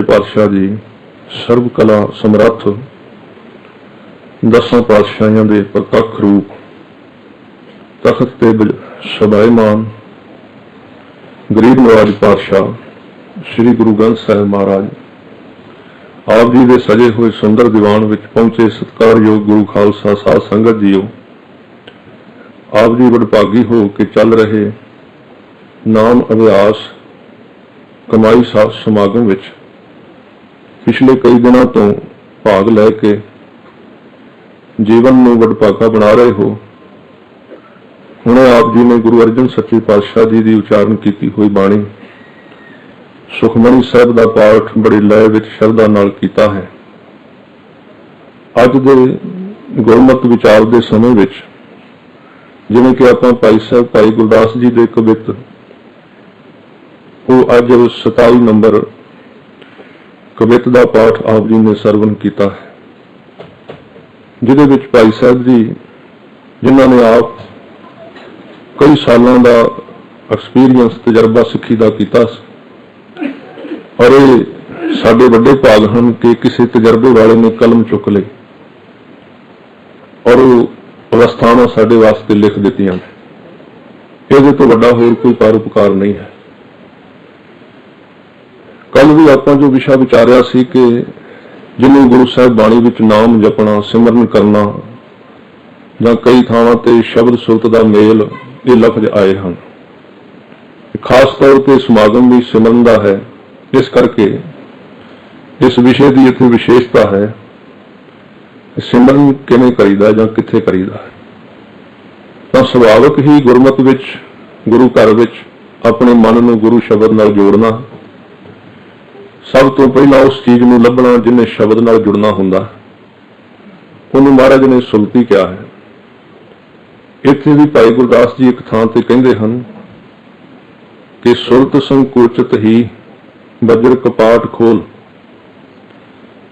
ਸੱਚੇ ਪਾਤਸ਼ਾਹ ਜੀ, ਸਰਬ ਕਲਾ ਸਮਰੱਥ, ਦਸਾਂ ਪਾਤਸ਼ਾਹਾਂ ਦੇ ਪ੍ਰਤੱਖ ਰੂਪ, ਤਖਤ ਤੇ ਸਦਾਇਮਾਨ ਸ਼ੋਭਾਇਮਾਨ ਗਰੀਬ ਨਵਾਜ ਪਾਤਸ਼ਾਹ ਸ੍ਰੀ ਗੁਰੂ ਗ੍ਰੰਥ ਸਾਹਿਬ ਮਹਾਰਾਜ, ਆਪ ਜੀ ਦੇ ਸਜੇ ਹੋਏ ਸੁੰਦਰ ਦੀਵਾਨ ਵਿੱਚ ਪਹੁੰਚੇ ਸਤਿਕਾਰਯੋਗ ਗੁਰੂ ਖਾਲਸਾ ਸਾਧ ਸੰਗਤ ਜੀਓ, ਆਪ ਜੀ ਵਡਭਾਗੀ ਹੋ ਕੇ ਚੱਲ ਰਹੇ ਨਾਮ ਅਭਿਆਸ ਕਮਾਈ ਸਾਧ ਸਮਾਗਮ ਵਿੱਚ ਪਿਛਲੇ ਕਈ ਦਿਨਾਂ ਤੋਂ ਭਾਗ ਲੈ ਕੇ ਜੀਵਨ ਨੂੰ ਵਡਭਾਗਾ ਬਣਾ ਰਹੇ ਹੋ। ਹੁਣੇ ਆਪ ਜੀ ਨੇ ਗੁਰੂ ਅਰਜਨ ਸੱਚੇ ਪਾਤਸ਼ਾਹ ਜੀ ਦੀ ਉਚਾਰਨ ਕੀਤੀ ਹੋਈ ਬਾਣੀ ਸੁਖਮਨੀ ਸਾਹਿਬ ਦਾ ਪਾਠ ਬੜੀ ਲਏ ਵਿੱਚ ਸ਼ਰਧਾ ਨਾਲ ਕੀਤਾ ਹੈ। ਅੱਜ ਦੇ ਗੁਰਮਤ ਵਿਚਾਰ ਦੇ ਸਮੇਂ ਵਿੱਚ ਜਿਵੇਂ ਕਿ ਆਪਾਂ ਭਾਈ ਸਾਹਿਬ, ਭਾਈ ਗੁਰਦਾਸ ਜੀ ਦੇ ਕਵਿਤ ਉਹ ਅੱਜ 27 ਨੰਬਰ ਕਵਿਤ ਦਾ ਪਾਠ ਆਪ ਜੀ ਨੇ ਸਰਵਨ ਕੀਤਾ। ਹੈ ਜਿਹਦੇ ਵਿੱਚ ਭਾਈ ਸਾਹਿਬ ਜੀ, ਜਿਨ੍ਹਾਂ ਨੇ ਆਪ ਕਈ ਸਾਲਾਂ ਦਾ ਐਕਸਪੀਰੀਅੰਸ ਤਜਰਬਾ ਸਿੱਖੀ ਦਾ ਕੀਤਾ ਸੀ। ਔਰ ਇਹ ਸਾਡੇ ਵੱਡੇ ਭਾਗ ਹਨ ਕਿ ਕਿਸੇ ਤਜਰਬੇ ਵਾਲੇ ਨੇ ਕਲਮ ਚੁੱਕ ਲਈ ਔਰ ਉਹ ਅਵਸਥਾਵਾਂ ਸਾਡੇ ਵਾਸਤੇ ਲਿਖ ਦਿੱਤੀਆਂ। ਇਹਦੇ ਤੋਂ ਵੱਡਾ ਹੋਰ ਕੋਈ ਪਰਉਪਕਾਰ ਨਹੀਂ ਹੈ। ਕੱਲ ਵੀ ਆਪਾਂ ਜੋ ਵਿਸ਼ਾ ਵਿਚਾਰਿਆ ਸੀ ਕਿ ਜਿਹਨੂੰ ਗੁਰੂ ਸਾਹਿਬ ਬਾਣੀ ਵਿੱਚ ਨਾਮ ਜਪਣਾ, ਸਿਮਰਨ ਕਰਨਾ ਜਾਂ ਕਈ ਥਾਵਾਂ ਤੇ ਸ਼ਬਦ ਸੁਰਤ ਦਾ ਮੇਲ, ਇਹ ਲਫ਼ਜ਼ ਆਏ ਹਨ। ਖਾਸ ਤੌਰ ਤੇ ਸਮਾਗਮ ਵੀ ਸਿਮਰਨ ਦਾ ਹੈ। ਇਸ ਕਰਕੇ ਇਸ ਵਿਸ਼ੇ ਦੀ ਇੱਥੇ ਵਿਸ਼ੇਸ਼ਤਾ ਹੈ ਸਿਮਰਨ ਕਿਵੇਂ ਕਰੀਦਾ ਜਾਂ ਕਿੱਥੇ ਕਰੀਦਾ ਹੈ। ਤਾਂ ਸੁਭਾਵਿਕ ਹੀ ਗੁਰਮਤਿ ਵਿੱਚ, ਗੁਰੂ ਘਰ ਵਿੱਚ ਆਪਣੇ ਮਨ ਨੂੰ ਗੁਰੂ ਸ਼ਬਦ ਨਾਲ ਜੋੜਨਾ ਸਭ ਤੋਂ ਪਹਿਲਾਂ ਉਸ ਚੀਜ਼ ਨੂੰ ਲੱਭਣਾ ਜਿਹਨੇ ਸ਼ਬਦ ਨਾਲ ਜੁੜਨਾ ਹੁੰਦਾ। ਉਹਨੂੰ ਮਹਾਰਾਜ ਨੇ ਸੁਲਤੀ ਕਿਹਾ ਹੈ। ਇੱਥੇ ਵੀ ਭਾਈ ਗੁਰਦਾਸ ਜੀ ਇੱਕ ਥਾਂ ਤੇ ਕਹਿੰਦੇ ਹਨ ਕਿ ਸੁਰਤ ਸੰਕੋਚਤ ਹੀ ਬਜਰ ਕਪਾਟ ਖੋਲ।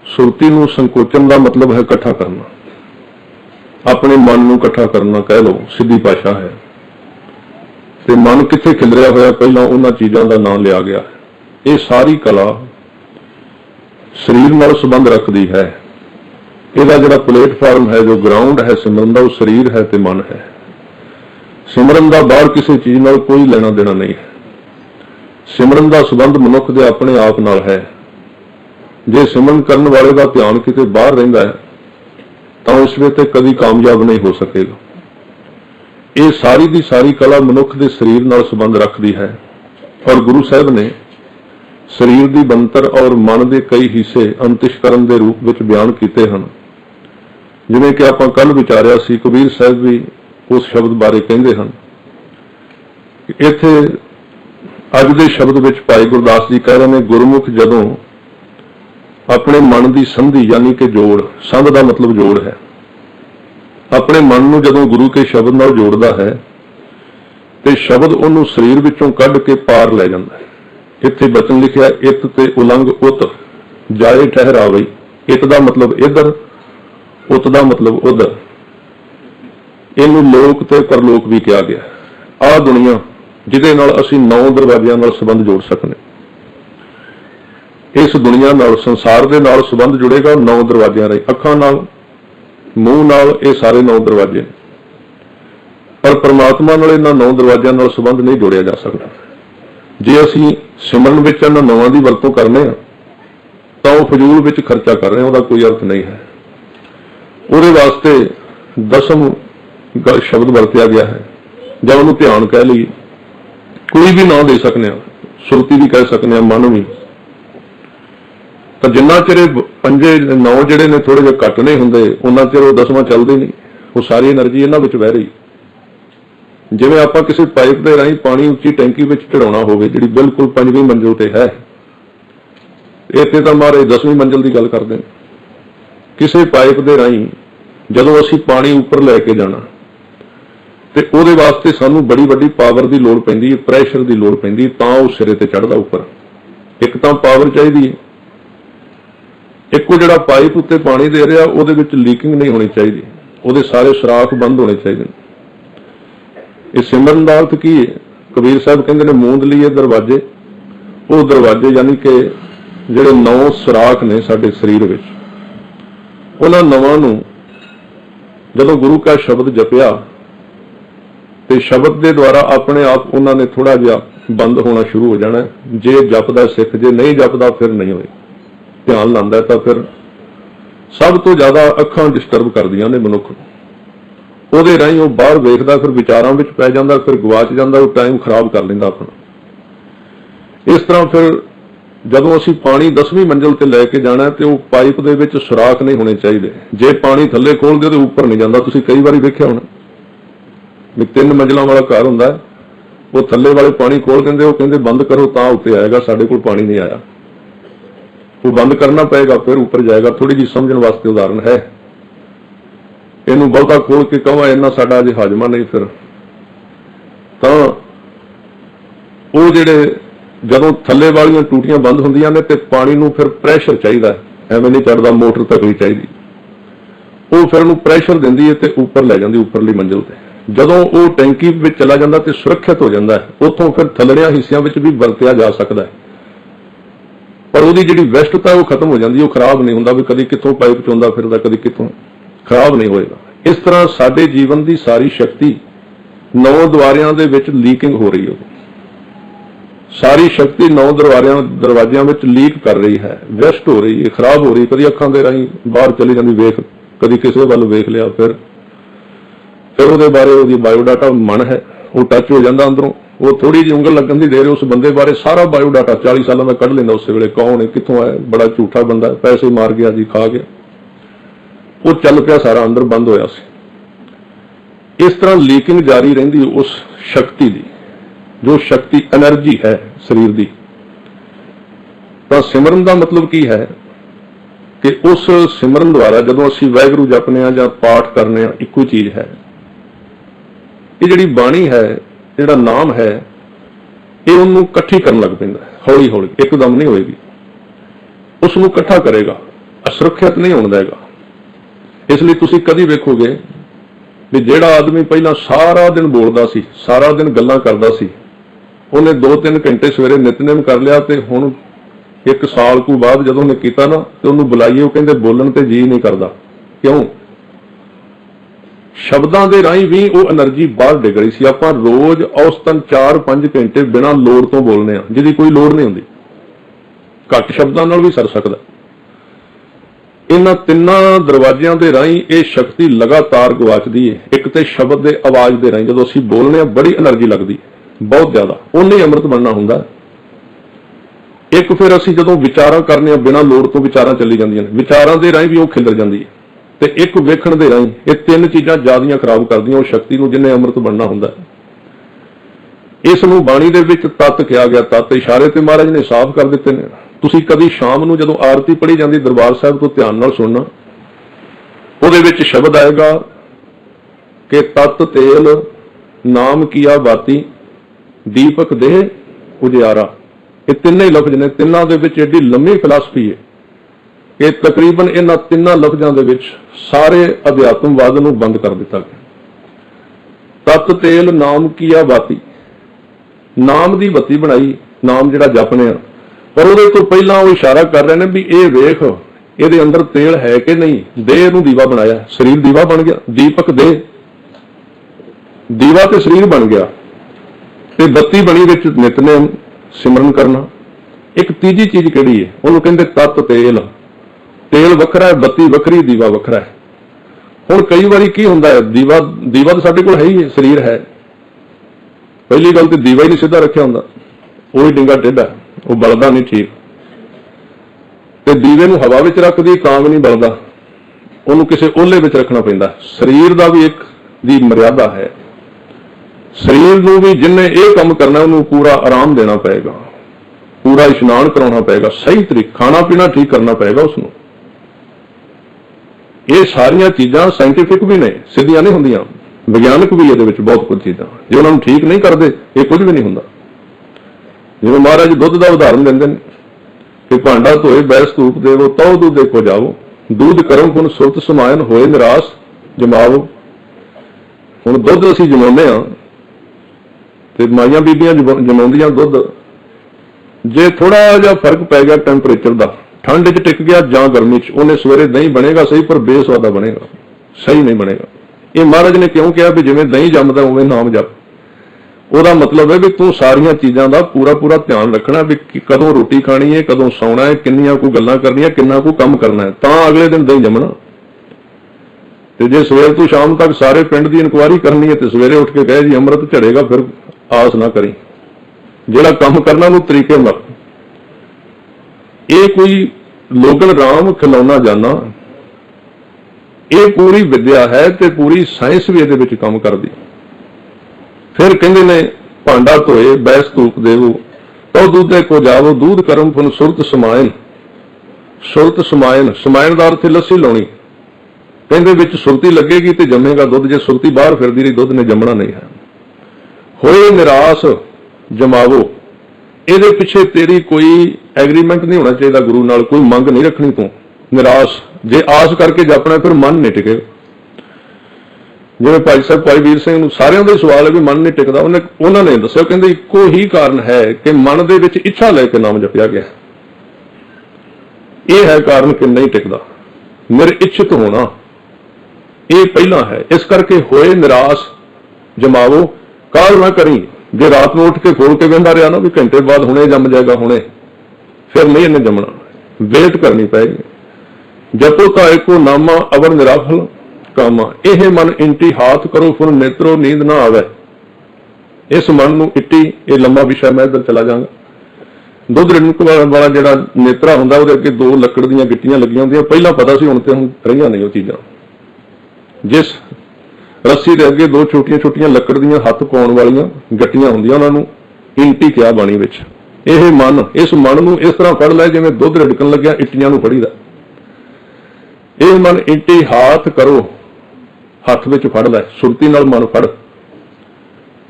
ਸੁਰਤੀ ਨੂੰ ਸੰਕੋਚਨ ਦਾ ਮਤਲਬ ਹੈ ਇਕੱਠਾ ਕਰਨਾ। ਆਪਣੇ ਮਨ ਨੂੰ ਇਕੱਠਾ ਕਰਨਾ ਕਹਿ ਲਓ, ਸਿੱਧੀ ਭਾਸ਼ਾ ਹੈ। ਤੇ ਮਨ ਕਿੱਥੇ ਖਿਲਰਿਆ ਹੋਇਆ ਪਹਿਲਾਂ ਉਹਨਾਂ ਚੀਜ਼ਾਂ ਦਾ ਨਾਮ ਲਿਆ ਗਿਆ। ਇਹ ਸਾਰੀ ਕਲਾ ਸਰੀਰ ਨਾਲ ਸੰਬੰਧ ਰੱਖਦੀ ਹੈ। ਇਹਦਾ ਜਿਹੜਾ ਪਲੇਟਫਾਰਮ ਹੈ, ਜੋ ਗਰਾਊਂਡ ਹੈ, ਸਿਮਰਨ ਦਾ, ਉਹ ਸਰੀਰ ਹੈ ਤੇ ਮਨ ਹੈ। ਸਿਮਰਨ ਦਾ ਬਾਹਰ ਕਿਸੇ ਚੀਜ਼ ਨਾਲ ਕੋਈ ਲੈਣਾ ਦੇਣਾ ਨਹੀਂ ਹੈ। ਸਿਮਰਨ ਦਾ ਸੰਬੰਧ ਮਨੁੱਖ ਦੇ ਆਪਣੇ ਆਪ ਨਾਲ ਹੈ। ਜੇ ਸਿਮਰਨ ਕਰਨ ਵਾਲੇ ਦਾ ਧਿਆਨ ਕਿਤੇ ਬਾਹਰ ਰਹਿੰਦਾ ਹੈ, ਤਾਂ ਉਸ ਵਿੱਚ ਤੇ ਕਦੀ ਕਾਮਯਾਬ ਨਹੀਂ ਹੋ ਸਕੇਗਾ। ਇਹ ਸਾਰੀ ਦੀ ਸਾਰੀ ਕਲਾ ਮਨੁੱਖ ਦੇ ਸਰੀਰ ਨਾਲ ਸੰਬੰਧ ਰੱਖਦੀ ਹੈ। ਔਰ ਗੁਰੂ ਸਾਹਿਬ ਨੇ ਸਰੀਰ ਦੀ ਬੰਤਰ ਔਰ ਮਨ ਦੇ ਕਈ ਹਿੱਸੇ ਅੰਤਿਸ਼ਕਰਨ ਦੇ ਰੂਪ ਵਿੱਚ ਬਿਆਨ ਕੀਤੇ ਹਨ। ਜਿਵੇਂ ਕਿ ਆਪਾਂ ਕੱਲ ਵਿਚਾਰਿਆ ਸੀ, ਕਬੀਰ ਸਾਹਿਬ ਵੀ ਉਸ ਸ਼ਬਦ ਬਾਰੇ ਕਹਿੰਦੇ ਹਨ। ਇੱਥੇ ਅੱਜ ਦੇ ਸ਼ਬਦ ਵਿੱਚ ਭਾਈ ਗੁਰਦਾਸ ਜੀ ਕਹਿ ਰਹੇ ਨੇ, ਗੁਰਮੁਖ ਜਦੋਂ ਆਪਣੇ ਮਨ ਦੀ ਸੰਧੀ ਯਾਨੀ ਕਿ ਜੋੜ, ਸੰਧ ਦਾ ਮਤਲਬ ਜੋੜ ਹੈ। ਆਪਣੇ ਮਨ ਨੂੰ ਜਦੋਂ ਗੁਰੂ ਕੇ ਸ਼ਬਦ ਨਾਲ ਜੋੜਦਾ ਹੈ, ਤੇ ਸ਼ਬਦ ਉਹਨੂੰ ਸਰੀਰ ਵਿੱਚੋਂ ਕੱਢ ਕੇ ਪਾਰ ਲੈ ਜਾਂਦਾ ਹੈ। ਇੱਥੇ ਬਚਨ ਲਿਖਿਆ ਇਤ ਤੇ ਉਲੰਘ ਉਤ, ਜਾਏ ਠਹਿਰਾਵੇ ਇਤ ਦਾ ਮਤਲਬ ਇਧਰ, ਉਤ ਦਾ ਮਤਲਬ ਉਧਰ। ਇਹਨੂੰ ਲੋਕ ਤੇ ਪਰਲੋਕ ਵੀ ਕਿਹਾ ਗਿਆ। ਆਹ ਦੁਨੀਆ ਜਿਹਦੇ ਨਾਲ ਅਸੀਂ ਨੌ ਦਰਵਾਜ਼ਿਆਂ ਨਾਲ ਸੰਬੰਧ ਜੋੜ ਸਕਨੇ। ਇਸ ਦੁਨੀਆ ਨਾਲ, ਸੰਸਾਰ ਦੇ ਨਾਲ ਸੰਬੰਧ ਜੁੜੇਗਾ ਨੌ ਦਰਵਾਜ਼ਿਆਂ ਰਾਹੀਂ। ਅੱਖਾਂ ਨਾਲ, ਮੂੰਹ ਨਾਲ ਇਹ ਸਾਰੇ ਨੌ ਦਰਵਾਜ਼ੇ। ਨੇ ਪਰ ਪ੍ਰਮਾਤਮਾ ਨਾਲ ਇਹਨਾਂ ਨੌ ਦਰਵਾਜ਼ਿਆਂ ਨਾਲ ਸੰਬੰਧ ਨਹੀਂ ਜੋੜਿਆ ਜਾ ਸਕਦਾ। ਜੇ ਅਸੀਂ ਸਿਮਰਨ ਵਿੱਚ ਇਹਨਾਂ ਨਵਾਂ ਦੀ ਵਰਤੋਂ ਕਰਨੇ ਆ, ਤਾਂ ਉਹ ਫਜ਼ੂਲ ਵਿੱਚ ਖਰਚਾ ਕਰ ਰਹੇ ਉਹਦਾ ਕੋਈ ਅਰਥ ਨਹੀਂ ਹੈ। ਉਹਦੇ ਵਾਸਤੇ ਦਸਮ ਗਲ ਸ਼ਬਦ ਵਰਤਿਆ ਗਿਆ ਹੈ। ਜਾਂ ਉਹਨੂੰ ਧਿਆਨ ਕਹਿ ਲਈ ਕੋਈ ਵੀ ਨਾਂ ਦੇ ਸਕਨੇ ਆ, ਸੁਰਤੀ ਵੀ ਕਹਿ ਸਕਨੇ ਆ, ਮਨ ਵੀ। ਤਾਂ ਜਿੰਨਾ ਚਿਰ ਪੰਜੇ ਨੌ ਜਿਹੜੇ ਨੇ ਥੋੜੇ ਜਿਹਾ ਘੱਟ ਨਹੀਂ ਹੁੰਦੇ, ਉਹਨਾਂ ਚਿਰ ਉਹ ਦਸਵਾਂ ਚੱਲਦੇ ਨਹੀਂ। ਉਹ ਸਾਰੀ એનર્ਜੀ ਇਹਨਾਂ ਵਿੱਚ ਵਹਿ ਰਹੀ। ਜਿਵੇਂ ਆਪਾਂ ਕਿਸੇ ਪਾਈਪ ਦੇ ਰਾਹੀਂ ਪਾਣੀ ਉੱਚੀ ਟੈਂਕੀ ਵਿੱਚ ਚੜਾਉਣਾ ਹੋਵੇ, ਜਿਹੜੀ ਬਿਲਕੁਲ ਪੰਜਵੀਂ ਮੰਜ਼ਿਲ ਤੇ ਹੈ। ਇੱਥੇ ਤਾਂ ਮਾਰੇ 10ਵੀਂ ਮੰਜ਼ਿਲ ਦੀ ਗੱਲ ਕਰਦੇ ਨੇ ਕਿਸੇ ਪਾਈਪ ਦੇ ਰਾਹੀਂ ਜਦੋਂ ਅਸੀਂ ਪਾਣੀ ਉੱਪਰ ਲੈ ਕੇ ਜਾਣਾ, ਤੇ ਉਹਦੇ ਵਾਸਤੇ ਸਾਨੂੰ ਬੜੀ ਵੱਡੀ ਪਾਵਰ ਦੀ ਲੋੜ ਪੈਂਦੀ ਹੈ, ਪ੍ਰੈਸ਼ਰ ਦੀ ਲੋੜ ਪੈਂਦੀ ਤਾਂ ਉਹ ਸਿਰੇ ਤੇ ਚੜਦਾ ਉੱਪਰ। ਇੱਕ ਤਾਂ ਪਾਵਰ ਚਾਹੀਦੀ ਹੈ। ਇੱਕੋ ਜਿਹੜਾ ਪਾਈਪ ਉੱਤੇ ਪਾਣੀ ਦੇ ਰਿਹਾ, ਉਹਦੇ ਵਿੱਚ ਲੀਕਿੰਗ ਨਹੀਂ ਹੋਣੀ ਚਾਹੀਦੀ। ਉਹਦੇ ਸਾਰੇ ਸੁਰਾਖ ਬੰਦ ਹੋਣੇ ਚਾਹੀਦੇ ਨੇ। ਇਹ ਸਿਮਰਨ ਦਾ ਅਰਥ ਕੀ ਹੈ? ਕਬੀਰ ਸਾਹਿਬ ਕਹਿੰਦੇ ਨੇ, ਮੂੰਦ ਲਈਏ ਦਰਵਾਜ਼ੇ। ਉਹ ਦਰਵਾਜ਼ੇ ਯਾਨੀ ਕਿ ਜਿਹੜੇ ਨੌ ਸੁਰਾਖ ਨੇ ਸਾਡੇ ਸਰੀਰ ਵਿੱਚ, ਉਹਨਾਂ ਨਵਾਂ ਨੂੰ ਜਦੋਂ ਗੁਰੂ ਕਾ ਸ਼ਬਦ ਜਪਿਆ, ਤੇ ਸ਼ਬਦ ਦੇ ਦੁਆਰਾ ਆਪਣੇ ਆਪ ਉਹਨਾਂ ਨੇ ਥੋੜਾ ਜਿਹਾ ਬੰਦ ਹੋਣਾ ਸ਼ੁਰੂ ਹੋ ਜਾਣਾ। ਜੇ ਜਪਦਾ ਸਿੱਖ, ਜੇ ਨਹੀਂ ਜਪਦਾ ਫਿਰ ਨਹੀਂ ਹੋਏ। ਧਿਆਨ ਲਾਉਂਦਾ ਤਾਂ ਫਿਰ ਸਭ ਤੋਂ ਜ਼ਿਆਦਾ ਅੱਖਾਂ ਡਿਸਟਰਬ ਕਰਦੀਆਂ ਨੇ ਮਨੁੱਖ ਨੂੰ। ਉਹਦੇ ਰਾਹੀਂ ਉਹ ਬਾਹਰ ਵੇਖਦਾ, ਫਿਰ ਵਿਚਾਰਾਂ ਵਿੱਚ ਪੈ ਜਾਂਦਾ, ਫਿਰ ਗਵਾਚ ਜਾਂਦਾ, ਉਹ ਟਾਈਮ ਖਰਾਬ ਕਰ ਲੈਂਦਾ ਆਪਣਾ। ਇਸ ਤਰ੍ਹਾਂ ਫਿਰ ਜਦੋਂ ਅਸੀਂ ਪਾਣੀ 10ਵੀਂ ਮੰਜ਼ਲ ਤੇ ਲੈ ਕੇ ਜਾਣਾ ਹੈ ਤੇ ਉਹ ਪਾਈਪ ਦੇ ਵਿੱਚ ਸੁਰਾਖ ਨਹੀਂ ਹੋਣੇ ਚਾਹੀਦੇ। ਜੇ ਪਾਣੀ ਥੱਲੇ ਖੋਲਦੇ ਉਹਦੇ ਉੱਪਰ ਨਹੀਂ ਜਾਂਦਾ। ਤੁਸੀਂ ਕਈ ਵਾਰੀ ਵੇਖਿਆ ਹੋਣਾ। ਵੀ ਤਿੰਨ ਮੰਜ਼ਲਾਂ ਵਾਲਾ ਘਰ ਹੁੰਦਾ ਉਹ ਥੱਲੇ ਵਾਲੇ ਪਾਣੀ ਖੋਲ ਦਿੰਦੇ, ਉਹ ਕਹਿੰਦੇ, ਬੰਦ ਕਰੋ ਤਾਂ ਉੱਤੇ ਆਏਗਾ, ਸਾਡੇ ਕੋਲ ਪਾਣੀ ਨਹੀਂ ਆਇਆ। ਉਹ ਬੰਦ ਕਰਨਾ ਪਏਗਾ, ਫਿਰ ਉੱਪਰ ਜਾਏਗਾ। ਥੋੜੀ ਜਿਹੀ ਸਮਝਣ ਵਾਸਤੇ ਉਦਾਹਰਨ ਹੈ। ਇਹਨੂੰ ਬਹੁਤਾ ਖੋਲ ਕੇ ਕਹਾਂ ਇੰਨਾ ਸਾਡਾ ਅਜੇ ਹਾਜ਼ਮਾ ਨਹੀਂ ਫਿਰ। ਤਾਂ ਉਹ ਜਿਹੜੇ ਜਦੋਂ ਥੱਲੇ ਵਾਲੀਆਂ ਟੂਟੀਆਂ ਬੰਦ ਹੁੰਦੀਆਂ ਨੇ ਤੇ ਪਾਣੀ ਨੂੰ ਫਿਰ ਪ੍ਰੈਸ਼ਰ ਚਾਹੀਦਾ ਐਵੇਂ ਨਹੀਂ ਚੜਦਾ, ਮੋਟਰ ਤਕੜੀ ਚਾਹੀਦੀ। ਉਹ ਫਿਰ ਉਹਨੂੰ ਪ੍ਰੈਸ਼ਰ ਦਿੰਦੀ ਹੈ ਤੇ ਉੱਪਰ ਲੈ ਜਾਂਦੀ, ਉੱਪਰਲੀ ਮੰਜ਼ਿਲ ਤੇ। ਜਦੋਂ ਉਹ ਟੈਂਕੀ ਵਿੱਚ ਚਲਾ ਜਾਂਦਾ ਤੇ ਸੁਰੱਖਿਅਤ ਹੋ ਜਾਂਦਾ ਉੱਥੋਂ ਫਿਰ ਥੱਲੜਿਆਂ ਹਿੱਸਿਆਂ ਵਿੱਚ ਵੀ ਵਰਤਿਆ ਜਾ ਸਕਦਾ ਹੈ। ਪਰ ਉਹਦੀ ਜਿਹੜੀ ਵੈਸਟਤਾ ਹੈ, ਉਹ ਖਤਮ ਹੋ ਜਾਂਦੀ ਉਹ ਖਰਾਬ ਨਹੀਂ ਹੁੰਦਾ ਵੀ ਕਦੀ ਕਿੱਥੋਂ ਪਾਈਪ ਚੋਂਦਾ ਫਿਰਦਾ, ਕਦੀ ਕਿੱਥੋਂ। ਖਰਾਬ ਨਹੀਂ ਹੋਏਗਾ। ਇਸ ਤਰ੍ਹਾਂ ਸਾਡੇ ਜੀਵਨ ਦੀ ਸਾਰੀ ਸ਼ਕਤੀ ਨੌ ਦੁਆਰਿਆਂ ਦੇ ਵਿੱਚ ਲੀਕਿੰਗ ਹੋ ਰਹੀ ਹੈ। ਸਾਰੀ ਸ਼ਕਤੀ ਨੌ ਦਰਵਾਜ਼ਿਆਂ ਦਰਵਾਜ਼ਿਆਂ ਵਿੱਚ ਲੀਕ ਕਰ ਰਹੀ ਹੈ। ਵੈਸਟ ਹੋ ਰਹੀ ਹੈ, ਖਰਾਬ ਹੋ ਰਹੀ ਕਦੀ ਅੱਖਾਂ ਦੇ ਰਾਹੀਂ ਬਾਹਰ ਚਲੀ ਜਾਂਦੀ, ਵੇਖ, ਕਦੀ ਕਿਸੇ ਵੱਲ ਵੇਖ ਲਿਆ, ਫਿਰ ਫਿਰ ਉਹਦੇ ਬਾਰੇ ਉਹਦੀ ਬਾਇਓਡਾਟਾ ਮਨ ਹੈ, ਉਹ ਟੱਚ ਹੋ ਜਾਂਦਾ ਅੰਦਰੋਂ। ਉਹ ਥੋੜੀ ਜਿਹੀ ਉਂਗਲ ਲੱਗਣ ਦੀ ਦੇਰ ਉਸ ਬੰਦੇ ਬਾਰੇ ਸਾਰਾ ਬਾਇਓਡਾਟਾ 40 ਸਾਲਾਂ ਦਾ ਕੱਢ ਲੈਂਦਾ ਉਸੇ ਵੇਲੇ, ਕੌਣ ਹੈ, ਕਿੱਥੋਂ ਆਇਆ, ਬੜਾ ਝੂਠਾ ਬੰਦਾ, ਪੈਸੇ ਮਾਰ ਗਿਆ ਜੀ, ਖਾ ਗਿਆ। ਉਹ ਚੱਲ ਪਿਆ, ਸਾਰਾ ਅੰਦਰ ਬੰਦ ਹੋਇਆ ਸੀ। ਇਸ ਤਰ੍ਹਾਂ ਲੀਕਿੰਗ ਜਾਰੀ ਰਹਿੰਦੀ ਉਸ ਸ਼ਕਤੀ ਦੀ, ਜੋ ਸ਼ਕਤੀ એનર્ਜੀ ਹੈ ਸਰੀਰ ਦੀ। ਤਾਂ ਸਿਮਰਨ ਦਾ ਮਤਲਬ ਕੀ ਹੈ? ਕਿ ਉਸ ਸਿਮਰਨ ਦੁਆਰਾ ਜਦੋਂ ਅਸੀਂ ਵਾਹਿਗੁਰੂ ਜਪਨੇ ਆ ਜਾਂ ਪਾਠ ਕਰਨੇ ਆ, ਇੱਕੋ ਚੀਜ਼ ਹੈ। ਇਹ ਜਿਹੜੀ ਬਾਣੀ ਹੈ, ਜਿਹੜਾ ਨਾਮ ਹੈ, ਇਹ ਉਹਨੂੰ ਇਕੱਠੀ ਕਰਨ ਲੱਗ ਪੈਂਦਾ ਹੌਲੀ ਹੌਲੀ ਇੱਕਦਮ ਨਹੀਂ ਹੋਏਗੀ। ਉਸ ਨੂੰ ਇਕੱਠਾ ਕਰੇਗਾ, ਅਸੁਰੱਖਿਅਤ ਨਹੀਂ ਹੋਣ ਦੇਗਾ। ਇਸ ਲਈ ਤੁਸੀਂ ਕਦੀ ਵੇਖੋਗੇ ਵੀ ਜਿਹੜਾ ਆਦਮੀ ਪਹਿਲਾਂ ਸਾਰਾ ਦਿਨ ਬੋਲਦਾ ਸੀ, ਸਾਰਾ ਦਿਨ ਗੱਲਾਂ ਕਰਦਾ ਸੀ, ਉਹਨੇ 2-3 ਘੰਟੇ ਸਵੇਰੇ ਨਿਤਨੇਮ ਕਰ ਲਿਆ ਤੇ ਹੁਣ ਇੱਕ ਸਾਲ ਤੋਂ ਬਾਅਦ ਜਦੋਂ ਉਹਨੇ ਕੀਤਾ ਨਾ, ਤੇ ਉਹਨੂੰ ਬੁਲਾਈਏ, ਉਹ ਕਹਿੰਦੇ ਬੋਲਣ ਤੇ ਜੀ ਨਹੀਂ ਕਰਦਾ। ਕਿਉਂ? ਸ਼ਬਦਾਂ ਦੇ ਰਾਹੀਂ ਵੀ ਉਹ એનર્ਜੀ ਬਾਹਰ ਡਿੱਗ ਰਹੀ ਸੀ। ਆਪਾਂ ਰੋਜ਼ ਔਸਤਨ 4-5 ਘੰਟੇ ਬਿਨਾਂ ਲੋੜ ਤੋਂ ਬੋਲਨੇ ਆ ਜਿਹਦੀ ਕੋਈ ਲੋੜ ਨਹੀਂ ਹੁੰਦੀ। ਘੱਟ ਸ਼ਬਦਾਂ ਨਾਲ ਵੀ ਸਰ ਸਕਦਾ। ਇਹਨਾਂ ਤਿੰਨਾਂ ਦਰਵਾਜ਼ਿਆਂ ਦੇ ਰਾਹੀਂ ਇਹ ਸ਼ਕਤੀ ਲਗਾਤਾਰ ਗਵਾਚਦੀ ਹੈ ਇੱਕ ਤੇ ਸ਼ਬਦ ਦੇ ਆਵਾਜ਼ ਦੇ ਰਾਹੀਂ ਜਦੋਂ ਅਸੀਂ ਬੋਲਨੇ ਆ ਬੜੀ એનર્ਜੀ ਲੱਗਦੀ ਬਹੁਤ ਜ਼ਿਆਦਾ। ਉਹਨੇ ਅੰਮ੍ਰਿਤ ਬਣਨਾ ਹੁੰਦਾ। ਇੱਕ ਫਿਰ ਅਸੀਂ ਜਦੋਂ ਵਿਚਾਰਾਂ ਕਰਨੇ ਆ ਬਿਨਾਂ ਲੋੜ ਤੋਂ ਵਿਚਾਰਾਂ ਚੱਲੀ ਜਾਂਦੀਆਂ ਨੇ। ਵਿਚਾਰਾਂ ਦੇ ਰਾਹੀਂ ਵੀ ਉਹ ਖਿਲਰ ਜਾਂਦੀ ਹੈ ਤੇ ਇੱਕ ਵੇਖਣ ਦੇ ਰਾਹੀਂ ਇਹ ਤਿੰਨ ਚੀਜ਼ਾਂ ਜਿਆਦੀਆਂ ਖਰਾਬ ਕਰਦੀਆਂ, ਉਹ ਸ਼ਕਤੀ ਨੂੰ ਜਿੰਨੇ ਅੰਮ੍ਰਿਤ ਬਣਨਾ ਹੁੰਦਾ। ਇਸ ਨੂੰ ਬਾਣੀ ਦੇ ਵਿੱਚ ਤਤ ਕਿਹਾ ਗਿਆ, ਤਤ ਇਸ਼ਾਰੇ ਤੇ ਮਹਾਰਾਜ ਨੇ ਸਾਫ਼ ਕਰ ਦਿੱਤੇ ਨੇ। ਤੁਸੀਂ ਕਦੀ ਸ਼ਾਮ ਨੂੰ ਜਦੋਂ ਆਰਤੀ ਪੜ੍ਹੀ ਜਾਂਦੀ ਦਰਬਾਰ ਸਾਹਿਬ ਤੋਂ ਧਿਆਨ ਨਾਲ ਸੁਣਨਾ, ਉਹਦੇ ਵਿੱਚ ਸ਼ਬਦ ਆਏਗਾ ਕਿ ਤਤ ਤੇਲ ਨਾਮ ਕੀਆ ਬਾਤੀ, ਦੀਪਕ ਦੇ ਉਜਿਆਰਾ। ਇਹ ਤਿੰਨੇ ਹੀ ਲਫ਼ਜ਼ ਨੇ, ਤਿੰਨਾਂ ਦੇ ਵਿੱਚ ਏਡੀ ਲੰਮੀ ਫਿਲਾਸਫੀ ਹੈ ਕਿ ਤਕਰੀਬਨ ਇਹਨਾਂ ਤਿੰਨਾਂ ਲਫ਼ਜ਼ਾਂ ਦੇ ਵਿੱਚ ਸਾਰੇ ਅਧਿਆਤਮਵਾਦ ਨੂੰ ਬੰਦ ਕਰ ਦਿੱਤਾ ਗਿਆ। ਤਤ ਤੇਲ ਨਾਮ ਕੀਆ ਬਾਤੀ। ਨਾਮ ਦੀ ਬੱਤੀ ਬਣਾਈ, ਨਾਮ ਜਿਹੜਾ ਜਪਨੇ ਆ। ਪਰ ਉਹਦੇ ਤੋਂ ਪਹਿਲਾਂ ਉਹ ਇਸ਼ਾਰਾ ਕਰ ਰਹੇ ਨੇ ਵੀ ਇਹ ਵੇਖ, ਇਹਦੇ ਅੰਦਰ ਤੇਲ ਹੈ ਕਿ ਨਹੀਂ? ਦੇਹ ਨੂੰ ਦੀਵਾ ਬਣਾਇਆ। ਸਰੀਰ ਦੀਵਾ ਬਣ ਗਿਆ। ਦੀਪਕ ਦੇਹ ਦੀਵਾ ਤੇ ਸਰੀਰ ਬਣ ਗਿਆ। ਤੇ ਬੱਤੀ ਬਣੀ ਵਿੱਚ ਨਿਤਨੇਮ ਸਿਮਰਨ ਕਰਨਾ। ਇੱਕ ਤੀਜੀ ਚੀਜ਼ ਕਿਹੜੀ ਹੈ? ਉਹਨੂੰ ਕਹਿੰਦੇ ਤਤ ਤੇਲ। ਤੇਲ ਵੱਖਰਾ ਹੈ, ਬੱਤੀ ਵੱਖਰੀ, ਦੀਵਾ ਵੱਖਰਾ ਹੈ। ਹੁਣ ਕਈ ਵਾਰੀ ਕੀ ਹੁੰਦਾ ਹੈ? ਦੀਵਾ ਦੀਵਾ ਤਾਂ ਸਾਡੇ ਕੋਲ ਹੈ ਹੀ ਹੈ, ਸਰੀਰ ਹੈ। ਪਹਿਲੀ ਗੱਲ ਤੇ ਦੀਵਾ ਹੀ ਨਹੀਂ ਸਿੱਧਾ ਰੱਖਿਆ ਹੁੰਦਾ। ਉਹ ਹੀ ਡਿੰਗਾ ਟੇਢਾ ਉਹ ਬਲਦਾ ਨਹੀਂ ਠੀਕ। ਤੇ ਦੀਵੇ ਨੂੰ ਹਵਾ ਵਿੱਚ ਰੱਖਦੀ, ਕਾਂਗ ਨਹੀਂ ਬਲਦਾ। ਉਹਨੂੰ ਕਿਸੇ ਓਲੇ ਵਿੱਚ ਰੱਖਣਾ ਪੈਂਦਾ। ਸਰੀਰ ਦਾ ਵੀ ਇੱਕ ਦੀ ਮਰਿਆਦਾ ਹੈ। ਸਰੀਰ ਨੂੰ ਵੀ ਜਿੰਨੇ ਇਹ ਕੰਮ ਕਰਨਾ, ਉਹਨੂੰ ਪੂਰਾ ਆਰਾਮ ਦੇਣਾ ਪਏਗਾ। ਪੂਰਾ ਇਸ਼ਨਾਨ ਕਰਾਉਣਾ ਪਏਗਾ। ਸਹੀ ਤਰੀਕੇ ਖਾਣਾ ਪੀਣਾ ਠੀਕ ਕਰਨਾ ਪਏਗਾ ਉਸ ਨੂੰ ਇਹ ਸਾਰੀਆਂ ਚੀਜ਼ਾਂ ਸਾਇੰਟੀਫਿਕ ਵੀ ਨੇ, ਸਿੱਧੀਆਂ ਨਹੀਂ ਹੁੰਦੀਆਂ। ਵਿਗਿਆਨਕ ਵੀ ਇਹਦੇ ਵਿੱਚ ਬਹੁਤ ਕੁਝ ਚੀਜ਼ਾਂ। ਜੇ ਉਹਨਾਂ ਨੂੰ ਠੀਕ ਨਹੀਂ ਕਰਦੇ, ਇਹ ਕੁਝ ਵੀ ਨਹੀਂ ਹੁੰਦਾ। ਜਿਵੇਂ ਮਹਾਰਾਜ ਦੁੱਧ ਦਾ ਉਦਾਹਰਨ ਦਿੰਦੇ ਨੇ ਕਿ ਭਾਂਡਾ ਧੋਏ ਬੈਸ ਸਤੂਪ ਦੇਵੋ, ਤਉ ਦੁੱਧ ਦੇਖੋ ਜਾਵੋ, ਦੁੱਧ ਕਰਮ ਕੁਨ ਸੁਰਤ ਸਮਾਇਨ ਹੋਏ ਨਿਰਾਸ, ਜਮਾਵੋ। ਹੁਣ ਦੁੱਧ ਅਸੀਂ ਜਮਾਉਂਦੇ ਆ ਤੇ ਮਾਈਆਂ ਬੀਬੀਆਂ ਜਮ- ਜਮਾਉਂਦੀਆਂ ਦੁੱਧ। ਜੇ ਥੋੜਾ ਜਿਹਾ ਫ਼ਰਕ ਪੈ ਗਿਆ ਟੈਂਪਰੇਚਰ ਦਾ, ਠੰਡ 'ਚ ਟਿਕ ਗਿਆ ਜਾਂ ਗਰਮੀ 'ਚ, ਉਹਨੇ ਸਵੇਰੇ ਦਹੀਂ ਬਣੇਗਾ ਸਹੀ, ਪਰ ਬੇਸਵਾਦਾ ਬਣੇਗਾ, ਸਹੀ ਨਹੀਂ ਬਣੇਗਾ। ਇਹ ਮਹਾਰਾਜ ਨੇ ਕਿਉਂ ਕਿਹਾ ਵੀ ਜਿਵੇਂ ਦਹੀਂ ਜੰਮਦਾ, ਉਵੇਂ ਨਾਮ ਜਪ। ਉਹਦਾ ਮਤਲਬ ਹੈ ਵੀ ਤੂੰ ਸਾਰੀਆਂ ਚੀਜ਼ਾਂ ਦਾ ਪੂਰਾ ਪੂਰਾ ਧਿਆਨ ਰੱਖਣਾ ਵੀ ਕਦੋਂ ਰੋਟੀ ਖਾਣੀ ਹੈ, ਕਦੋਂ ਸੌਣਾ ਹੈ, ਕਿੰਨੀਆਂ ਕੋ ਗੱਲਾਂ ਕਰਨੀਆਂ, ਕਿੰਨਾ ਕੋ ਕੰਮ ਕਰਨਾ ਹੈ। ਤਾਂ ਅਗਲੇ ਦਿਨ ਦਹੀਂ ਜੰਮਣਾ। ਤੇ ਜੇ ਸਵੇਰ ਤੋਂ ਸ਼ਾਮ ਤੱਕ ਸਾਰੇ ਪਿੰਡ ਦੀ ਇਨਕੁਆਇਰੀ ਕਰਨੀ ਹੈ ਤੇ ਸਵੇਰੇ ਉੱਠ ਕੇ ਕਹੇ ਜੀ, ਅੰਮ੍ਰਿਤ ਝੜੇਗਾ, ਫਿਰ ਆਸ ਨਾ ਕਰੀ। ਜਿਹੜਾ ਕੰਮ ਕਰਨਾ ਉਹਨੂੰ ਤਰੀਕੇ ਨਾਲ ਇਹ ਕੋਈ ਲੋਕਲ ਰਾਮ ਖਿਲਾਉਣਾ ਜਾਣਾ ਇਹ ਪੂਰੀ ਵਿਦਿਆ ਹੈ ਤੇ ਪੂਰੀ ਸਾਇੰਸ ਵੀ ਇਹਦੇ ਵਿੱਚ ਕੰਮ ਕਰਦੀ। ਫਿਰ ਕਹਿੰਦੇ ਨੇ, ਭਾਂਡਾ ਧੋਏ ਬੈਸ ਧੂਪ ਦੇਵੋ। ਤਉ ਦੁੱਧੇ ਕੋ ਜਾਵੋ, ਦੂਧ ਕਰਮ ਫੁਨ ਸੁਰਤ ਸਮਾਇਨ। ਸੁਰਤ ਸਮਾਇਨ ਸਮਾਇਨ ਦਾ ਅਰਥ ਲੱਸੀ ਲਾਉਣੀ। ਕਹਿੰਦੇ ਵਿੱਚ ਸੁਰਤੀ ਲੱਗੇਗੀ ਤੇ ਜੰਮੇਗਾ ਦੁੱਧ, ਜੇ ਸੁਰਤੀ ਬਾਹਰ ਫਿਰਦੀ ਰਹੀ, ਦੁੱਧ ਨੇ ਜੰਮਣਾ ਨਹੀਂ ਹੈ। ਹੋਏ ਨਿਰਾਸ਼, ਜਮਾਵੋ। ਇਹਦੇ ਪਿੱਛੇ ਤੇਰੀ ਕੋਈ ਐਗਰੀਮੈਂਟ ਨਹੀਂ ਹੋਣਾ ਚਾਹੀਦਾ ਗੁਰੂ ਨਾਲ, ਕੋਈ ਮੰਗ ਨਹੀਂ ਰੱਖਣੀ ਤੂੰ। ਨਿਰਾਸ਼। ਜੇ ਆਸ ਕਰਕੇ ਜਾਪਣਾ, ਫਿਰ ਮਨ ਨਹੀਂ ਟਿਕੇ ਜਿਵੇਂ ਭਾਈ ਸਾਹਿਬ, ਭਾਈ ਵੀਰ ਸਿੰਘ ਨੂੰ ਸਾਰਿਆਂ ਦਾ ਸਵਾਲ ਹੈ ਵੀ ਮਨ ਨਹੀਂ ਟਿਕਦਾ। ਉਹਨੇ ਉਹਨਾਂ ਨੇ ਦੱਸਿਆ ਕਹਿੰਦੇ ਇੱਕੋ ਹੀ ਕਾਰਨ ਹੈ ਕਿ ਮਨ ਦੇ ਵਿੱਚ ਇੱਛਾ ਲੈ ਕੇ ਨਾਮ ਜਪਿਆ ਗਿਆ ਇਹ ਹੈ ਕਾਰਨ ਕਿ ਨਹੀਂ ਟਿਕਦਾ। ਨਿਰ ਇੱਛਿਤ ਹੋਣਾ, ਇਹ ਪਹਿਲਾ ਹੈ। ਇਸ ਕਰਕੇ ਹੋਏ ਨਿਰਾਸ਼, ਜਮਾਵੋ ਕਾਲ ਨਾ ਕਰੀ। ਜੇ ਰਾਤ ਨੂੰ ਉੱਠ ਕੇ ਖੋਲ ਕੇ ਵੇਂਦਾ ਰਿਹਾ ਨਾ ਵੀ ਘੰਟੇ ਬਾਅਦ ਹੁਣੇ ਜੰਮ ਜਾਏਗਾ ਹੁਣੇ, ਫਿਰ ਨਹੀਂ ਇਹਨੇ ਜੰਮਣਾ। ਵੇਟ ਕਰਨੀ ਪਏਗੀ ਜਪੋ ਤਾਂ ਇੱਕੋ ਨਾਮਾ ਅਵਰ ਨਿਰਾਫਲ। ਕਾਮਾ। ਇਹ ਮਨ ਇੰਟੀ ਹਾਥ ਕਰੋ ਫਿਰ ਨੇਤਰੋ ਨੀਂਦ ਨਾ ਆਵੇ। ਇਸ ਮਨ ਨੂੰ ਇੱਟੀ, ਇਹ ਲੰਮਾ ਵਿਸ਼ਾ ਮੈਂ ਇੱਧਰ ਚਲਾ ਜਾਵਾਂਗਾ। ਦੁੱਧ ਰਿਣਕ ਵਾਲਾ ਵਾਲਾ ਜਿਹੜਾ ਨੇਤਰਾ ਹੁੰਦਾ, ਉਹਦੇ ਅੱਗੇ ਦੋ ਲੱਕੜ ਦੀਆਂ ਗਿੱਟੀਆਂ ਲੱਗੀਆਂ ਹੁੰਦੀਆਂ। ਪਹਿਲਾਂ ਪਤਾ ਸੀ, ਹੁਣ ਤੇ ਹੁਣ ਰਹੀਆਂ ਨਹੀਂ ਉਹ ਚੀਜ਼ਾਂ। ਜਿਸ ਰੱਸੀ ਦੇ ਅੱਗੇ ਦੋ ਛੋਟੀਆਂ-ਛੋਟੀਆਂ ਲੱਕੜ ਦੀਆਂ ਹੱਥ ਪਾਉਣ ਵਾਲੀਆਂ ਗੱਟੀਆਂ ਹੁੰਦੀਆਂ, ਉਹਨਾਂ ਨੂੰ ਇੰਟੀ ਕਿਹਾ ਬਾਣੀ ਵਿੱਚ। ਇਹ ਮਨ, ਇਸ ਮਨ ਨੂੰ ਇਸ ਤਰ੍ਹਾਂ ਫੜ ਲੈ, ਜਿਵੇਂ ਦੁੱਧ ਰਿੜਕਣ ਲੱਗਿਆ ਇੱਟੀਆਂ ਨੂੰ ਫੜੀਦਾ। ਇਹ ਮਨ ਇੰਟੀ ਹਾਥ ਕਰੋ। ਹੱਥ ਵਿੱਚ ਫੜ ਲੈ ਸੁਰਤੀ ਨਾਲ ਮਨ ਫੜ।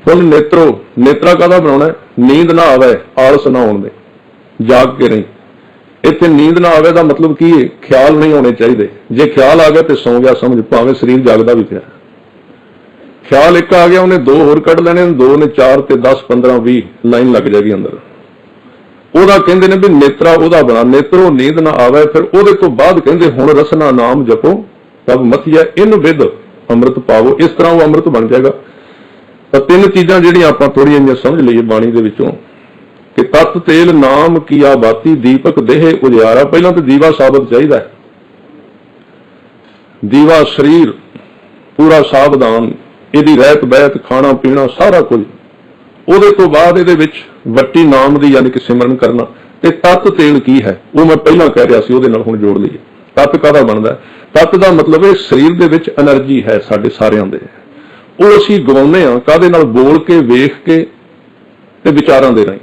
ਫੁੱਲ ਨੇਤਰੋ ਨੇਤਰਾ ਕਾਦਾ ਬਣਾਉਣਾ ਨੀਂਦ ਨਾ ਆਵੇ ਆਲਸ ਨਾ ਆਉਣ ਦੇ। ਜਾਗ ਕੇ ਨਹੀਂ ਇੱਥੇ ਨੀਂਦ ਨਾ ਆਵੇ ਦਾ ਮਤਲਬ ਕੀ ਹੈ? ਖਿਆਲ ਨਹੀਂ ਹੋਣੇ ਚਾਹੀਦੇ। ਜੇ ਖਿਆਲ ਆ ਗਿਆ ਤੇ ਸੌਂ ਗਿਆ ਸਮਝ ਭਾਵੇਂ ਸਰੀਰ ਜਾਗਦਾ ਵੀ ਪਿਆ। ਖਿਆਲ ਇੱਕ ਆ ਗਿਆ ਉਹਨੇ ਦੋ ਹੋਰ ਕੱਢ ਲੈਣੇ ਨੇ, ਦੋ ਨੇ ਚਾਰ ਤੇ 10 15 20 ਲਾਈਨ ਲੱਗ ਜਾਏਗੀ ਅੰਦਰ। ਉਹਦਾ ਕਹਿੰਦੇ ਨੇ ਵੀ ਨੇਤਰਾ ਉਹਦਾ ਬਣਾ। ਨੇਤਰੋ ਨੀਂਦ ਨਾ ਆਵੇ ਫਿਰ ਉਹਦੇ ਤੋਂ ਬਾਅਦ ਕਹਿੰਦੇ ਹੁਣ ਰਸਨਾ ਨਾਮ ਜਪੋ ਤਬ ਮਥਿਆ ਇਨ ਵਿਦ। ਅੰਮ੍ਰਿਤ ਪਾਵੋ, ਇਸ ਤਰ੍ਹਾਂ ਉਹ ਅੰਮ੍ਰਿਤ ਬਣ ਜਾਏਗਾ। ਤਾਂ ਤਿੰਨ ਚੀਜ਼ਾਂ ਜਿਹੜੀਆਂ ਆਪਾਂ ਥੋੜੀਆਂ ਜਿਹੀਆਂ ਸਮਝ ਲਈਏ ਬਾਣੀ ਦੇ ਵਿੱਚੋਂ। ਕਿ ਤਤ, ਤੇਲ, ਨਾਮ, ਕੀਆ, ਬਾਤੀ, ਦੀਪਕ, ਦੇਹ ਉਜਿਆਰਾ ਪਹਿਲਾਂ ਤਾਂ ਦੀਵਾ ਸਾਬਤ ਚਾਹੀਦਾ ਹੈ। ਦੀਵਾ, ਸਰੀਰ, ਪੂਰਾ ਸਾਵਧਾਨ, ਇਹਦੀ ਰਹਿਤ, ਬਹਿਤ, ਖਾਣਾ, ਪੀਣਾ, ਸਾਰਾ ਕੁਝ। ਉਹਦੇ ਤੋਂ ਬਾਅਦ ਇਹਦੇ ਵਿੱਚ ਵੱਟੀ ਨਾਮ ਦੀ ਯਾਨੀ ਕਿ ਸਿਮਰਨ ਕਰਨਾ। ਤੇ ਤਤ, ਤੇਲ ਕੀ ਹੈ? ਉਹ ਮੈਂ ਪਹਿਲਾਂ ਕਹਿ ਰਿਹਾ ਸੀ, ਉਹਦੇ ਨਾਲ ਹੁਣ ਜੋੜ ਲਈਏ। ਤਤ ਕਾਹਦਾ ਬਣਦਾ? ਤਤ ਦਾ ਮਤਲਬ ਇਹ ਸਰੀਰ ਦੇ ਵਿੱਚ એનર્ਜੀ ਹੈ ਸਾਡੇ ਸਾਰਿਆਂ ਦੇ। ਉਹ ਅਸੀਂ ਗਵਾਉਂਦੇ ਆ ਕਾਹਦੇ ਨਾਲ? ਬੋਲ ਕੇ, ਵੇਖ ਕੇ ਤੇ ਵਿਚਾਰਾਂ ਦੇ ਰਾਹੀਂ।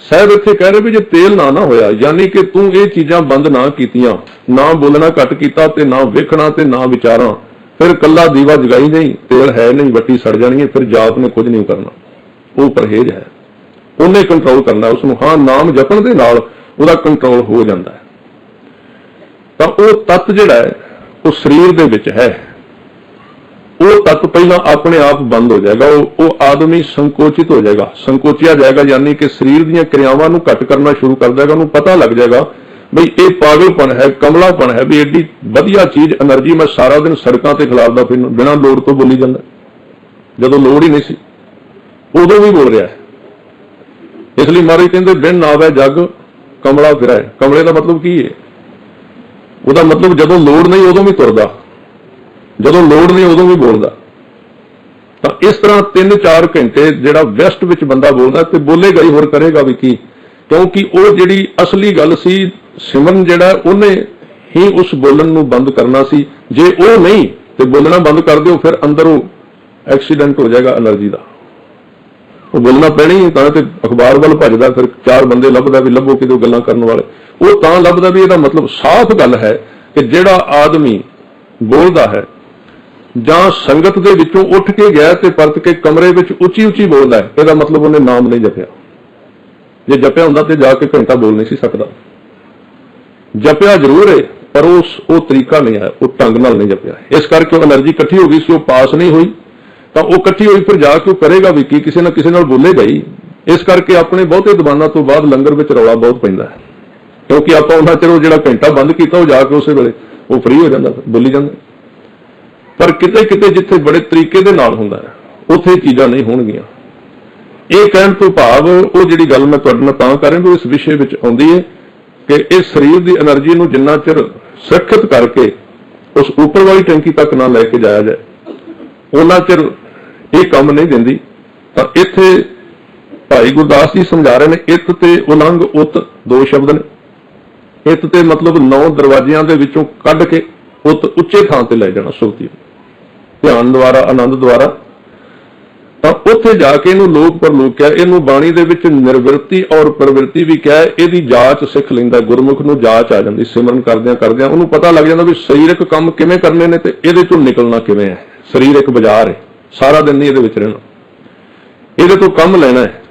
ਸਾਹਿਬ ਇੱਥੇ ਕਹਿ ਰਹੇ ਵੀ ਜੇ ਤੇਲ ਨਾ ਨਾ ਹੋਇਆ, ਯਾਨੀ ਕਿ ਤੂੰ ਇਹ ਚੀਜ਼ਾਂ ਬੰਦ ਨਾ ਕੀਤੀਆਂ, ਨਾ ਬੋਲਣਾ ਘੱਟ ਕੀਤਾ ਤੇ ਨਾ ਵੇਖਣਾ ਤੇ ਨਾ ਵਿਚਾਰਾਂ, ਫਿਰ ਕੱਲਾ ਦੀਵਾ ਜਗਾਈ ਨਹੀਂ, ਤੇਲ ਹੈ ਨਹੀਂ ਬੱਤੀ ਸੜ ਜਾਣੀ ਹੈ, ਫਿਰ ਜਾਤ ਨੇ ਕੁਝ ਨਹੀਂ ਕਰਨਾ। ਉਹ ਪਰਹੇਜ ਹੈ। ਉਹਨੇ ਕੰਟਰੋਲ ਕਰਨਾ ਉਸ ਨੂੰ ਹਾਂ, ਨਾਮ ਜਪਣ ਦੇ ਨਾਲ ਉਹਦਾ ਕੰਟਰੋਲ ਹੋ ਜਾਂਦਾ ਹੈ। ਤਾਂ ਉਹ ਤੱਤ ਜਿਹੜਾ ਹੈ, ਉਹ ਸਰੀਰ ਦੇ ਵਿੱਚ ਹੈ। ਉਹ ਤੱਤ ਪਹਿਲਾਂ ਆਪਣੇ ਆਪ ਬੰਦ ਹੋ ਜਾਏਗਾ, ਉਹ ਉਹ ਆਦਮੀ ਸੰਕੋਚਿਤ ਹੋ ਜਾਏਗਾ। ਸੰਕੋਚਿਆ ਜਾਏਗਾ ਯਾਨੀ ਕਿ ਸਰੀਰ ਦੀਆਂ ਕਿਰਿਆਵਾਂ ਨੂੰ ਘਟ ਕਰਨਾ ਸ਼ੁਰੂ ਕਰ ਦੇਗਾ, ਉਹਨੂੰ ਪਤਾ ਲੱਗ ਜਾਏਗਾ ਬਈ ਇਹ ਪਾਗਲਪਨ ਹੈ, ਕਮਲਾਪਨ ਹੈ ਵੀ ਐਡੀ ਵਧੀਆ ਚੀਜ਼ એનર્ਜੀ ਮੈਂ ਸਾਰਾ ਦਿਨ ਸੜਕਾਂ ਤੇ ਖਿਲਾਰਦਾ ਫਿਰ ਬਿਨਾਂ ਲੋੜ ਤੋਂ ਬੋਲੀ ਜਾਂਦਾ। ਜਦੋਂ ਲੋੜ ਹੀ ਨਹੀਂ ਸੀ, ਉਦੋਂ ਵੀ ਬੋਲ ਰਿਹਾ ਹੈ। ਇਸ ਲਈ ਮਹਾਰਾਜ ਕਹਿੰਦੇ, ਬਿਨ ਨਾਵੇ ਜਗ, ਕਮਲਾ ਫਿਰਾਏ ਕਮਲੇ ਦਾ ਮਤਲਬ ਕੀ ਹੈ? ਉਹਦਾ ਮਤਲਬ ਜਦੋਂ ਲੋੜ ਨਹੀਂ ਉਦੋਂ ਵੀ ਤੁਰਦਾ। ਜਦੋਂ ਲੋੜ ਨਹੀਂ ਉਦੋਂ ਵੀ ਬੋਲਦਾ। ਤਾਂ ਇਸ ਤਰ੍ਹਾਂ 3-4 ਘੰਟੇ ਜਿਹੜਾ ਵੈਸਟ ਵਿੱਚ ਬੰਦਾ ਬੋਲਦਾ ਤੇ ਬੋਲੇਗਾ ਹੀ ਹੋਰ ਕਰੇਗਾ ਵੀ ਕੀ? ਕਿਉਂਕਿ ਉਹ ਜਿਹੜੀ ਅਸਲੀ ਗੱਲ ਸੀ ਸਿਮਨ ਜਿਹੜਾ, ਉਹਨੇ ਹੀ ਉਸ ਬੋਲਣ ਨੂੰ ਬੰਦ ਕਰਨਾ ਸੀ। ਜੇ ਉਹ ਨਹੀਂ ਤੇ ਬੋਲਣਾ ਬੰਦ ਕਰ ਦਿਓ, ਫਿਰ ਅੰਦਰੋਂ ਐਕਸੀਡੈਂਟ ਹੋ ਜਾਏਗਾ ਅਲਰਜੀ ਦਾ। ਉਹ ਬੋਲਣਾ ਪੈਣੀ ਤਾਂ ਤੇ ਅਖਬਾਰ ਵੱਲ ਭੱਜਦਾ, ਫਿਰ ਚਾਰ ਬੰਦੇ ਲੱਭਦਾ ਵੀ ਲੱਭੋ ਕਿਤੇ ਗੱਲਾਂ ਕਰਨ ਵਾਲੇ। ਉਹ ਤਾਂ ਲੱਭਦਾ ਵੀ ਇਹਦਾ ਮਤਲਬ ਸਾਫ਼ ਗੱਲ ਹੈ ਕਿ ਜਿਹੜਾ ਆਦਮੀ ਬੋਲਦਾ ਹੈ ਜਾਂ ਸੰਗਤ ਦੇ ਵਿੱਚੋਂ ਉੱਠ ਕੇ ਗਿਆ ਤੇ ਪਰਤ ਕੇ ਕਮਰੇ ਵਿੱਚ ਉੱਚੀ ਉੱਚੀ ਬੋਲਦਾ ਹੈ, ਇਹਦਾ ਮਤਲਬ ਉਹਨੇ ਨਾਮ ਨਹੀਂ ਜਪਿਆ। ਜੇ ਜਪਿਆ ਹੁੰਦਾ ਤੇ ਜਾ ਕੇ ਘੰਟਾ ਬੋਲ ਨਹੀਂ ਸੀ ਸਕਦਾ। ਜਪਿਆ ਜ਼ਰੂਰ ਹੈ, ਪਰ ਉਸ, ਉਹ ਤਰੀਕਾ ਨਹੀਂ ਹੈ, ਉਹ ਢੰਗ ਨਾਲ ਨਹੀਂ ਜਪਿਆ। ਇਸ ਕਰਕੇ ਉਹ એનર્ਜੀ ਇਕੱਠੀ ਹੋ ਗਈ ਸੀ, ਉਹ ਪਾਸ ਨਹੀਂ ਹੋਈ। ਤਾਂ ਉਹ ਇਕੱਠੀ ਹੋਈ ਫਿਰ ਜਾ ਕੇ ਉਹ ਕਰੇਗਾ ਵੀ ਕੀ, ਕਿਸੇ ਨਾ ਕਿਸੇ ਨਾਲ ਬੋਲੇਗਾ ਹੀ। ਇਸ ਕਰਕੇ ਆਪਣੇ ਬਹੁਤੇ ਦਿਵਾਨਾਂ ਤੋਂ ਬਾਅਦ ਲੰਗਰ ਵਿੱਚ ਰੌਲਾ ਬਹੁਤ ਪੈਂਦਾ ਹੈ। ਕਿਉਂਕਿ ਆਪਾਂ ਉਹਨਾਂ ਚਿਰ ਉਹ ਜਿਹੜਾ ਘੰਟਾ ਬੰਦ ਕੀਤਾ, ਉਹ ਜਾ ਕੇ ਉਸੇ ਵੇਲੇ ਉਹ ਫ੍ਰੀ ਹੋ ਜਾਂਦਾ ਬੋਲੀ ਜਾਂਦਾ। ਪਰ ਕਿਤੇ ਕਿਤੇ ਜਿੱਥੇ ਬੜੇ ਤਰੀਕੇ ਦੇ ਨਾਲ ਹੁੰਦਾ ਹੈ, ਉੱਥੇ ਚੀਜ਼ਾਂ ਨਹੀਂ ਹੋਣਗੀਆਂ। ਇਹ ਕਹਿਣ ਤੋਂ ਭਾਵ ਉਹ ਜਿਹੜੀ ਗੱਲ ਮੈਂ ਤੁਹਾਡੇ ਨਾਲ ਤਾਂ ਕਰ ਰਿਹਾ ਕਿ ਇਸ ਵਿਸ਼ੇ ਵਿੱਚ ਆਉਂਦੀ ਹੈ ਕਿ ਇਸ ਸਰੀਰ ਦੀ એનર્ਜੀ ਨੂੰ ਜਿੰਨਾ ਚਿਰ ਸੁਰੱਖਿਅਤ ਕਰਕੇ ਉਸ ਉੱਪਰ ਵਾਲੀ ਟੈਂਕੀ ਤੱਕ ਨਾ ਲੈ ਕੇ ਜਾਇਆ ਜਾਏ, ਉਹਨਾਂ ਚਿਰ ਇਹ ਕੰਮ ਨਹੀਂ ਦਿੰਦੀ। ਤਾਂ ਇੱਥੇ ਭਾਈ ਗੁਰਦਾਸ ਜੀ ਸਮਝਾ ਰਹੇ ਨੇ ਇਤ ਤੇ ਉਲੰਗ ਉਤ ਦੋ ਸ਼ਬਦ ਨੇ। ਇਤ ਤੇ ਮਤਲਬ ਨੌ ਦਰਵਾਜ਼ਿਆਂ ਦੇ ਵਿੱਚੋਂ ਕੱਢ ਕੇ ਉਤ ਉੱਚੇ ਥਾਂ ਤੇ ਲੈ ਜਾਣਾ ਸੁਰਤੀ ਧਿਆਨ ਦੁਆਰਾ, ਆਨੰਦ ਦੁਆਰਾ। ਤਾਂ ਉੱਥੇ ਜਾ ਕੇ ਇਹਨੂੰ ਲੋਕ ਪਰਲੋਕ ਕਿਹਾ, ਇਹਨੂੰ ਬਾਣੀ ਦੇ ਵਿੱਚ ਨਿਰਵਿਰਤੀ ਔਰ ਪ੍ਰਵਿਰਤੀ ਵੀ ਕਿਹਾ, ਇਹਦੀ ਜਾਂਚ ਸਿੱਖ ਲੈਂਦਾ, ਗੁਰਮੁਖ ਨੂੰ ਜਾਂਚ ਆ ਜਾਂਦੀ, ਸਿਮਰਨ ਕਰਦਿਆਂ ਕਰਦਿਆਂ ਉਹਨੂੰ ਪਤਾ ਲੱਗ ਜਾਂਦਾ ਵੀ ਸਰੀਰਕ ਕੰਮ ਕਿਵੇਂ ਕਰਨੇ ਨੇ ਤੇ ਇਹਦੇ ਤੋਂ ਨਿਕਲਣਾ ਕਿਵੇਂ ਹੈ। ਸਰੀਰ ਇੱਕ ਬਾਜ਼ਾਰ ਹੈ, ਸਾਰਾ ਦਿਨ ਨਹੀਂ ਇਹਦੇ ਵਿੱਚ ਰਹਿਣਾ। ਇਹਦੇ ਤੋਂ ਕੰਮ ਲੈਣਾ ਹੈ।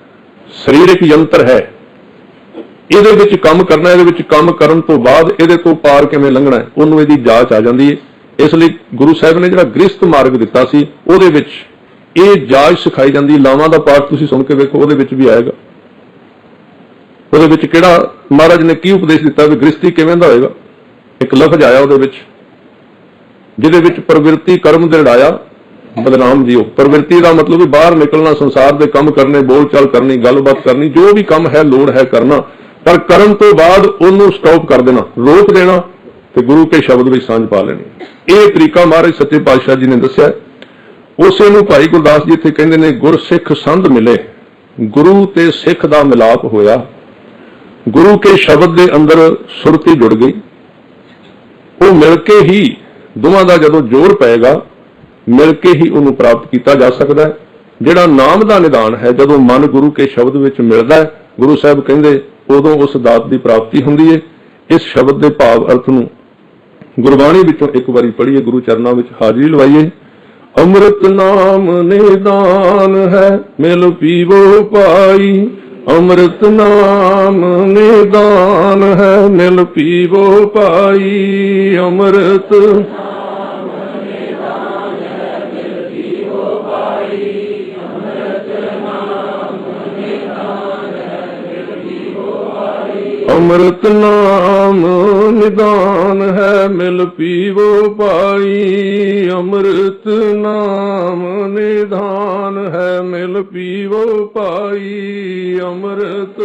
ਸਰੀਰ ਯੰਤਰ ਹੈ। ਇਹਦੇ ਵਿੱਚ ਕੰਮ ਕਰਨਾ, ਇਹਦੇ ਵਿੱਚ ਕੰਮ ਕਰਨ ਤੋਂ ਬਾਅਦ ਇਹਦੇ ਤੋਂ ਪਾਰ ਕਿਵੇਂ ਲੰਘਣਾ ਉਹਨੂੰ ਇਹਦੀ ਜਾਂਚ ਆ ਜਾਂਦੀ ਹੈ। ਇਸ ਲਈ ਗੁਰੂ ਸਾਹਿਬ ਨੇ ਜਿਹੜਾ ਗ੍ਰਸਤ ਮਾਰਗ ਦਿੱਤਾ ਸੀ, ਉਹਦੇ ਵਿੱਚ ਇਹ ਜਾਂਚ ਸਿਖਾਈ ਜਾਂਦੀ ਲਾਵਾਂ ਦਾ ਪਾਠ ਤੁਸੀਂ ਸੁਣ ਕੇ ਵੇਖੋ, ਉਹਦੇ ਵਿੱਚ ਵੀ ਆਏਗਾ। ਉਹਦੇ ਵਿੱਚ ਕਿਹੜਾ, ਮਹਾਰਾਜ ਨੇ ਕੀ ਉਪਦੇਸ਼ ਦਿੱਤਾ ਵੀ ਗ੍ਰਸਤੀ ਕਿਵੇਂ ਦਾ ਹੋਏਗਾ? ਇੱਕ ਲਫ਼ਜ਼ ਆਇਆ ਉਹਦੇ ਵਿੱਚ, ਜਿਹਦੇ ਵਿੱਚ ਪ੍ਰਵਿਰਤੀ ਕਰਮ ਦਿੜਾਇਆ ਬਦਨਾਮ ਜੀਓ। ਪ੍ਰਵਿਰਤੀ ਦਾ ਮਤਲਬ ਵੀ ਬਾਹਰ ਨਿਕਲਣਾ, ਸੰਸਾਰ ਦੇ ਕੰਮ ਕਰਨੇ ਬੋਲ ਚਾਲ ਕਰਨੀ, ਗੱਲਬਾਤ ਕਰਨੀ, ਜੋ ਵੀ ਕੰਮ ਹੈ, ਲੋੜ ਹੈ ਕਰਨਾ ਪਰ ਕਰਨ ਤੋਂ ਬਾਅਦ ਉਹਨੂੰ ਸਟਾਪ ਕਰ ਦੇਣਾ, ਰੋਕ ਦੇਣਾ ਤੇ ਗੁਰੂ ਕੇ ਸ਼ਬਦ ਵਿੱਚ ਸਾਂਝ ਪਾ ਲੈਣੀ। ਇਹ ਤਰੀਕਾ ਮਹਾਰਾਜ ਸੱਚੇ ਪਾਤਸ਼ਾਹ ਜੀ ਨੇ ਦੱਸਿਆ। ਉਸੇ ਨੂੰ ਭਾਈ ਗੁਰਦਾਸ ਜੀ ਇੱਥੇ ਕਹਿੰਦੇ ਨੇ, ਗੁਰ ਸਿੱਖ ਸੰਧ ਮਿਲੇ। ਗੁਰੂ ਤੇ ਸਿੱਖ ਦਾ ਮਿਲਾਪ ਹੋਇਆ। ਗੁਰੂ ਕੇ ਸ਼ਬਦ ਦੇ ਅੰਦਰ ਸੁਰਤੀ ਜੁੜ ਗਈ। ਉਹ ਮਿਲ ਕੇ ਹੀ ਦੋਵਾਂ ਦਾ ਜਦੋਂ ਜੋਰ ਪਏਗਾ, ਮਿਲ ਕੇ ਹੀ ਉਹਨੂੰ ਪ੍ਰਾਪਤ ਕੀਤਾ ਜਾ ਸਕਦਾ ਹੈ। ਜਿਹੜਾ ਨਾਮ ਦਾ ਨਿਦਾਨ ਹੈ, ਜਦੋਂ ਮਨ ਗੁਰੂ ਕੇ ਸ਼ਬਦ ਵਿੱਚ ਮਿਲਦਾ ਹੈ, ਗੁਰੂ ਸਾਹਿਬ ਕਹਿੰਦੇ ਉਦੋਂ ਉਸ ਦਾਤ ਦੀ ਪ੍ਰਾਪਤੀ ਹੁੰਦੀ ਹੈ ਇਸ ਸ਼ਬਦ ਦੇ ਭਾਵ ਅਰਥ ਨੂੰ ਗੁਰਬਾਣੀ ਵਿੱਚੋਂ ਇੱਕ ਵਾਰੀ ਪੜ੍ਹੀਏ, ਗੁਰੂ ਚਰਨਾਂ ਵਿੱਚ ਹਾਜ਼ਰੀ ਲਵਾਈਏ। ਅੰਮ੍ਰਿਤ ਨਾਮ ਨਿਦਾਨ ਹੈ, ਮਿਲ ਪੀਵੋ ਪਾਈ ਅੰਮ੍ਰਿਤ ਨਾਮ ਨਿਦਾਨ ਹੈ, ਮਿਲ ਪੀਵੋ ਪਾਈ ਅੰਮ੍ਰਿਤ ਅੰਮ੍ਰਿਤ ਨਾਮ ਨਿਦਾਨ ਹੈ, ਮਿਲ ਪੀਵੋ ਪਾਈ ਅੰਮ੍ਰਿਤ ਨਾਮ ਨਿਦਾਨ ਹੈ, ਮਿਲ ਪੀਵੋ ਪਾਈ ਅੰਮ੍ਰਿਤ